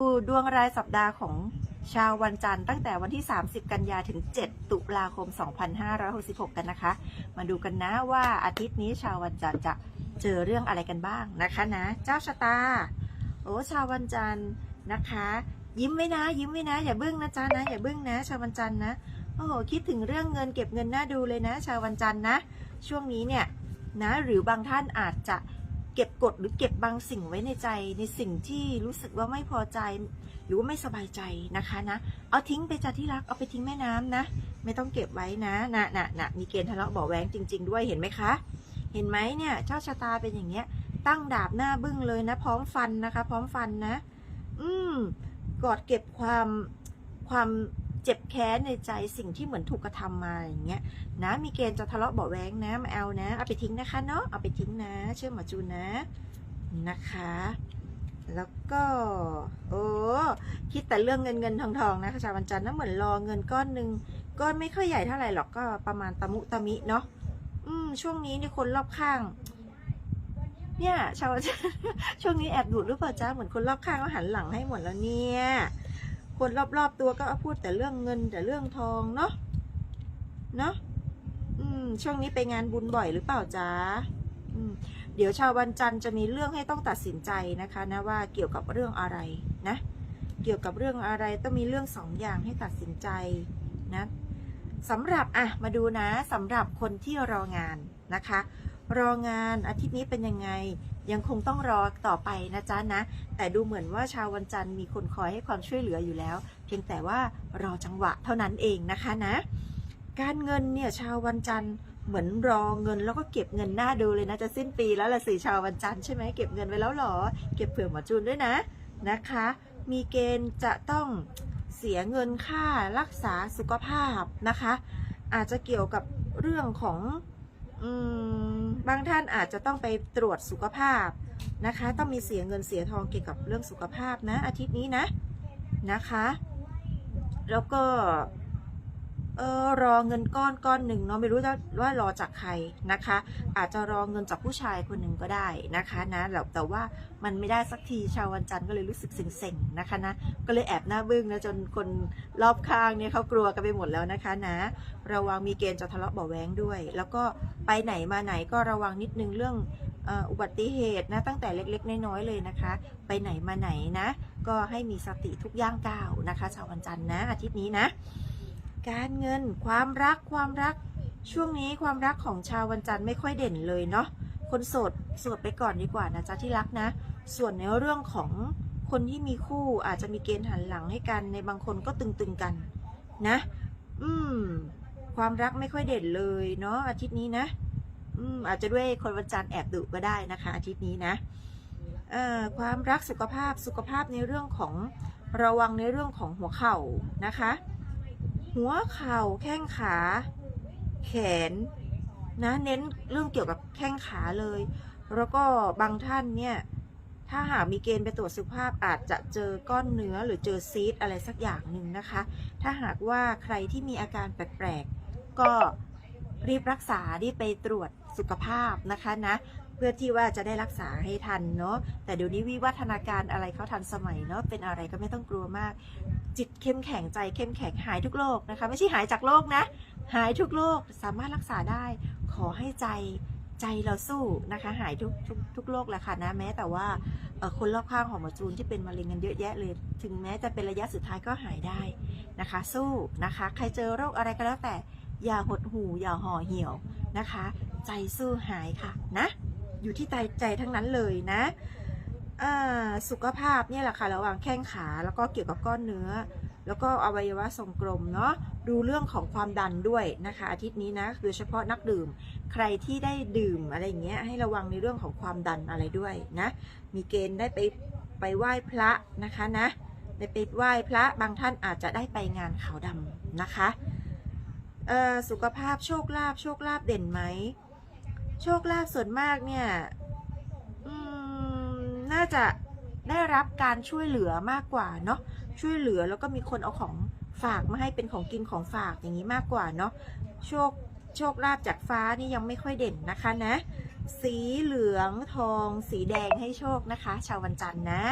ดูดวงรายสัปดาห์ของชาววันจันทร์ตั้งแต่วันที่ 30 กันยาถึง 7 ตุลาคม 2566 กันนะคะ มาดูกันนะว่าอาทิตย์นี้ชาววันจันทร์จะเจอเรื่องอะไรกันบ้างนะคะนะ เจ้าชะตา โอ้ชาววันจันทร์นะคะ ยิ้มไว้นะ ยิ้มไว้นะ อย่าบึ้งนะจ๊ะนะ อย่าบึ้งนะ ชาววันจันทร์นะ โอ้โห คิดถึงเรื่องเงินเก็บเงินน่าดูเลยนะ ชาววันจันทร์นะ ช่วงนี้เนี่ยนะ หรือบางท่านอาจจะ เก็บกดหรือเก็บบางสิ่งไว้ในใจในสิ่งที่รู้สึกว่าไม่พอใจ หรือว่าไม่สบายใจนะคะนะ เอาทิ้งไปจ้ะที่รักเอาไปทิ้งแม่น้ำนะ ไม่ต้องเก็บไว้นะนะนะนะมีเกณฑ์ทะเลาะเบาะแว้งจริง ๆ ด้วยเห็นไหมคะ เห็นไหมเนี่ยเจ้าชะตาเป็นอย่างเงี้ย ตั้งดาบหน้าบึ้งเลยนะ พร้อมฟันนะคะ พร้อมฟันนะ อืมกอดเก็บความความ เจ็บแค้นในใจสิ่งที่เหมือนถูกกระทำมาอย่างเงี้ยนะมีเกณฑ์จะทะเลาะเบาะแว้งนะมาเอานะ เอาไปทิ้งนะคะเนาะเอาไปทิ้งนะ เชื่อหมอจูนนะนะคะ แล้วก็โอ้คิดแต่เรื่องเงินเงินทองทองนะคะชาววันจันทร์นะเหมือนรอเงินก้อนหนึ่งก้อนไม่ค่อยใหญ่เท่าไหร่หรอกก็ประมาณตะมุตะมิเนาะอืมช่วงนี้นี่คนรอบข้างเนี่ยชาววันจันทร์ช่วงนี้แอบดูดหรือเปล่าจ้าเหมือนคนรอบข้างก็หันหลังให้หมดแล้วเนี่ย คนรอบๆตัวก็พูดแต่เรื่องเงินแต่เรื่องทองเนาะเนาะอืม ช่วงนี้ไปงานบุญบ่อยหรือเปล่าจ๊ะอืม เดี๋ยวชาววันจันทร์จะมีเรื่องให้ต้องตัดสินใจนะคะนะว่าเกี่ยวกับเรื่องอะไรนะ เกี่ยวกับเรื่องอะไรต้องมีเรื่องสองอย่างให้ตัดสินใจนะสำหรับอะมาดูนะสำหรับคนที่รองานนะคะ รองานอาทิตย์นี้เป็นยังไง ยังคงต้องรอต่อไปนะจ๊ะนะ แต่ดูเหมือนว่าชาววันจันทร์มีคนคอยให้ความช่วยเหลืออยู่แล้ว เพียงแต่ว่ารอจังหวะเท่านั้นเองนะคะนะ การเงินเนี่ยชาววันจันทร์เหมือนรอเงินแล้วก็เก็บเงินหน้าดูเลยนะจะสิ้นปีแล้วละสิชาววันจันทร์ใช่ไหมเก็บเงินไว้แล้วหรอ เก็บเผื่อหมอจูนด้วยนะนะคะ มีเกณฑ์จะต้องเสียเงินค่ารักษาสุขภาพนะคะ อาจจะเกี่ยวกับเรื่องของ บางท่านอาจจะต้องไปตรวจสุขภาพนะคะ ต้องมีเสียเงินเสียทองเกี่ยวกับเรื่องสุขภาพนะ อาทิตย์นี้นะนะคะ แล้วก็ เออรอเงินก้อนก้อนหนึ่งเนาะไม่รู้ว่ารอจากใครนะคะ อาจจะรอเงินจากผู้ชายคนหนึ่งก็ได้นะคะนะแล้วแต่ว่ามันไม่ได้สักทีชาววันจันทร์ก็เลยรู้สึกเซ็งๆนะคะนะก็เลยแอบหน้าบึ้งนะจนคนรอบข้างเนี่ยเขากลัวกันไปหมดแล้วนะคะนะ ระวังมีเกณฑ์จะทะเลาะเบาแว้งด้วย แล้วก็ไปไหนมาไหนก็ระวังนิดนึงเรื่องอุบัติเหตุนะตั้งแต่เล็กๆ น้อยๆเลยนะคะ ไปไหนมาไหนนะ ก็ให้มีสติทุกย่างก้าวนะคะ ชาววันจันทร์นะอาทิตย์นี้นะ การเงิน ความรักความรัก ช่วงนี้ความรักของชาววันจันทร์ไม่ค่อยเด่นเลยเนาะคนโสดโสดไปก่อนดีกว่านะจ๊ะที่รักนะ ส่วนในเรื่องของคนที่มีคู่อาจจะมีเกณฑ์หันหลังให้กันในบางคนก็ตึงๆกันนะ อืม ความรักไม่ค่อยเด่นเลยเนาะอาทิตย์นี้นะ อืม อาจจะด้วยคนวันจันทร์แอบดุก็ได้นะคะ อาทิตย์นี้นะเอ่อความรักสุขภาพสุขภาพในเรื่องของระวังในเรื่องของหัวเข่านะคะ หัวเข่าแข้งขา แขนนะเน้นเรื่องเกี่ยวกับแข้งขาเลย แล้วก็บางท่านเนี่ยถ้าหากมีเกณฑ์ไปตรวจสุขภาพอาจจะเจอก้อนเนื้อหรือเจอซีดอะไรสักอย่างหนึ่งนะคะ ถ้าหากว่าใครที่มีอาการแปลกๆก็รีบรักษารีบไปตรวจสุขภาพนะคะนะ เพื่อที่ว่าจะได้รักษาให้ทันเนาะแต่เดี๋ยวนี้วิวัฒนาการอะไรเขาทันสมัยเนาะเป็นอะไรก็ไม่ต้องกลัวมาก จิตเข้มแข็งใจเข้มแข็งหายทุกโรคนะคะ ไม่ใช่หายจากโรคนะ หายทุกโรคสามารถรักษาได้ ขอให้ใจใจเราสู้นะคะ หายทุกทุกทุกโรคแหละค่ะนะแม้แต่ว่าคนรอบข้างของหมอจูนที่เป็นมะเร็งกันเยอะแยะเลย ถึงแม้จะเป็นระยะสุดท้ายก็หายได้นะคะ สู้นะคะ ใครเจอโรคอะไรก็แล้วแต่อย่าหดหู่อย่าห่อเหี่ยวนะคะ ใจสู้หายค่ะนะ อยู่ที่ใจใจทั้งนั้นเลยนะสุขภาพเนี่ยแหละค่ะระหว่างแข้งขาแล้วก็เกี่ยวกับก้อนเนื้อ แล้วก็อวัยวะทรงกลมเนาะดูเรื่องของความดันด้วยนะคะ อาทิตย์นี้นะโดยเฉพาะนักดื่ม ใครที่ได้ดื่มอะไรอย่างเงี้ยให้ระวังในเรื่องของความดันอะไรด้วยนะมีเกณฑ์ได้ไปไปไหว้พระนะคะนะได้ไปไหว้พระบางท่านอาจจะได้ไปงานขาวดำนะคะสุขภาพโชคลาภโชคลาภเด่นไหม โชคลาภส่วนมากเนี่ยน่าจะได้รับการช่วยเหลือมากกว่าเนาะช่วยเหลือแล้วก็มีคนเอาของฝากมาให้เป็นของกินของฝากอย่างนี้มากกว่าเนาะโชคโชคลาภจากฟ้านี่ยังไม่ค่อยเด่นนะคะนะ สีเหลืองทอง สีแดงให้โชคนะคะ ชาววันจันทร์นะ